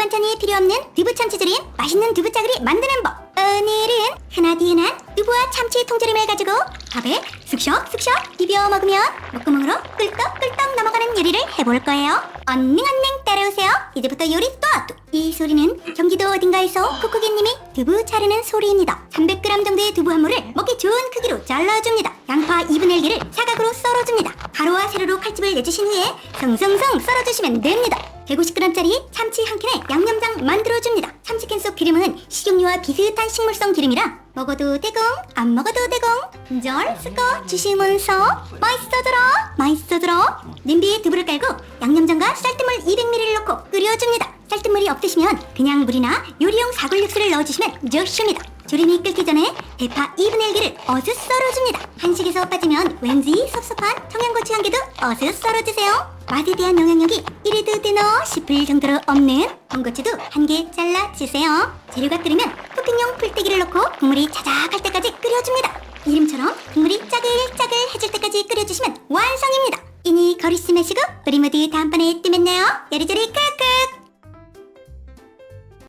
밑반찬이 필요 없는 두부 참치조림 맛있는 두부 짜글이 만드는 법. 오늘은 흔하디 흔한 두부와 참치 통조림을 가지고 밥에 슥샥슥샥 비벼 먹으면 목구멍으로 꿀떡꿀떡 넘어가는 요리를 해볼 거예요. 언능 언능 따라오세요. 이제부터 요리 스타트 이 소리는 경기도 어딘가에서 코코기님이 두부 자르는 소리입니다. 300g 정도의 두부 한 모를 먹기 좋은 크기로 잘라줍니다. 양파 2분의 1개를 사각으로 썰어줍니다. 가로와 세로로 칼집을 내주신 후에 성성성 썰어주시면 됩니다 150g짜리 참치 한 캔에 양념장 만들어줍니다. 참치캔 속 기름은 식용유와 비슷한 식물성 기름이라 먹어도 되고 안 먹어도 되고 절 섞어 주시면서 맛있어져라 맛있어져라 냄비에 두부를 깔고 양념장과 쌀뜨물 200ml를 넣고 끓여줍니다. 쌀뜨물이 없으시면 그냥 물이나 요리용 사골 육수를 넣어주시면 좋습니다. 조림이 끓기 전에 대파 2분의 1개를 어슷 썰어줍니다. 한식에서 빠지면 왠지 섭섭한 청양고추 한 개도 어슷 썰어주세요. 맛에 대한 영향력이 이래도 되나 싶을 정도로 없는 홍고추도 한 개 잘라 주세요. 재료가 끓으면 토핑용 풀떼기를 넣고 국물이 자작할 때까지 끓여줍니다. 이름처럼 국물이 짜글짜글 해질 때까지 끓여주시면 완성입니다. 이니 거리스 마시고 우리 모두 다음번에 또 만나요. 야리자리 끄끄